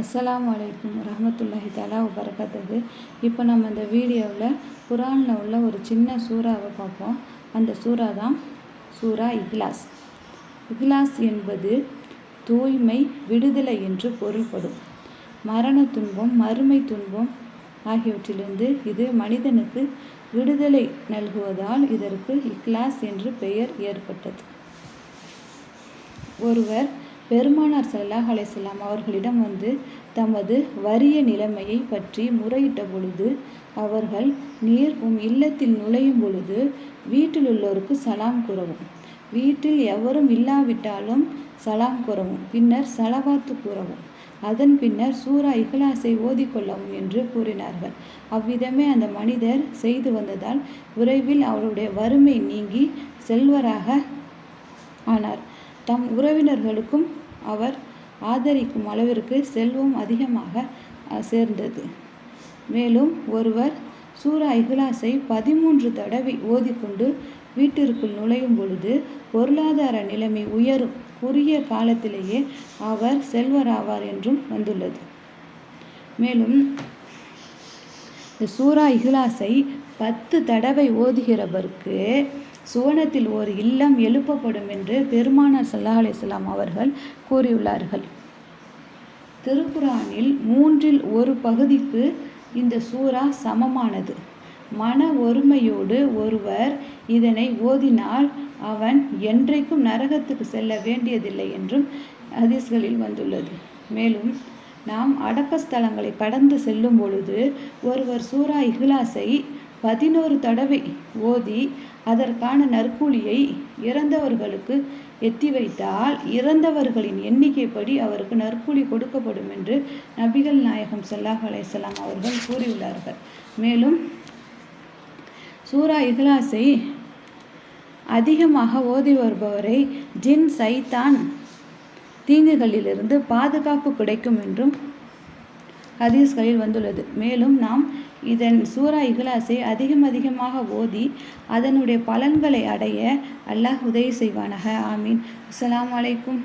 அஸ்லாம் அலைக்கும் ரஹமத்துல்லாஹி தலா வபரகாத்துஹு. இப்போ நம்ம இந்த வீடியோவில் குரானில் உள்ள ஒரு சின்ன சூறாவை பார்ப்போம். அந்த சூறா தான் சூறா இஹ்லாஸ். இஹ்லாஸ் என்பது தூய்மை விடுதலை என்று பொருள்படும். மரண துன்பம் மறுமை துன்பம் ஆகியவற்றிலிருந்து இது மனிதனுக்கு விடுதலை நல்குவதால் இதற்கு இக்லாஸ் என்று பெயர் ஏற்பட்டது. ஒருவர் பெருமானார் சல்லாஹ் அலிஸ்லாம் அவர்களிடம் வந்து தமது வறிய நிலைமையை பற்றி முறையிட்ட பொழுது அவர்கள் நீர் உம் இல்லத்தில் நுழையும் பொழுது வீட்டில் உள்ளோருக்கு சலாம் கூறவும். வீட்டில் எவரும் இல்லாவிட்டாலும் சலாம் கூறவும். பின்னர் சலவாத்து கூறவும். அதன் பின்னர் சூரா இகலாசை ஓதிக்கொள்ளவும் என்று கூறினார்கள். அவ்விதமே அந்த மனிதர் செய்து வந்ததால் விரைவில் அவருடைய வறுமை நீங்கி செல்வராக ஆனார். தம் உறவினர்களுக்கும் அவர் ஆதரிக்கும் அளவிற்கு செல்வம் அதிகமாக சேர்ந்தது. மேலும் ஒருவர் சூரா இஹ்லாஸை பதிமூன்று தடவை ஓதிக்கொண்டு வீட்டிற்குள் நுழையும் பொழுது பொருளாதார நிலைமை உயரும். குறுகிய காலத்திலேயே அவர் செல்வராவார் என்றும் வந்துள்ளது. மேலும் சூரா இஹ்லாஸை பத்து தடவை ஓதுகிறவருக்கு சுவனத்தில் ஒரு இல்லம் எழுப்பப்படும் என்று பெருமானார் சல்லாஹ் அலிஸ்லாம் அவர்கள் கூறியுள்ளார்கள். திருக்குரானில் மூன்றில் ஒரு பகுதிக்கு இந்த சூரா சமமானது. மன ஒருமையோடு ஒருவர் இதனை ஓதினால் அவன் என்றைக்கும் நரகத்துக்கு செல்ல வேண்டியதில்லை என்றும் ஹதீஸ்களில் வந்துள்ளது. மேலும் நாம் அடக்கஸ்தலங்களை கடந்து செல்லும் பொழுது ஒருவர் சூரா இஹ்லாஸை பதினோரு தடவை ஓதி அதற்கான நற்கூலியை இறந்தவர்களுக்கு எத்தி வைத்தால் இறந்தவர்களின் எண்ணிக்கைப்படி அவருக்கு நற்கூலி கொடுக்கப்படும் என்று நபிகள் நாயகம் சல்லாஹ் அலைசலாம் அவர்கள் கூறியுள்ளார்கள். மேலும் சூரா இஹ்லாஸை அதிகமாக ஓதி வருபவரை ஜின் சைத்தான் தீங்குகளிலிருந்து பாதுகாப்பு கிடைக்கும் என்றும் ஹதீஸ்களில் வந்துள்ளது. மேலும் நாம் இதன் சூரா இகலாசை அதிகம் அதிகமாக ஓதி அதனுடைய பலன்களை அடைய அல்லாஹ் உதவி செய்வானாக. ஆமீன். அஸ்லாம் வலைக்கும்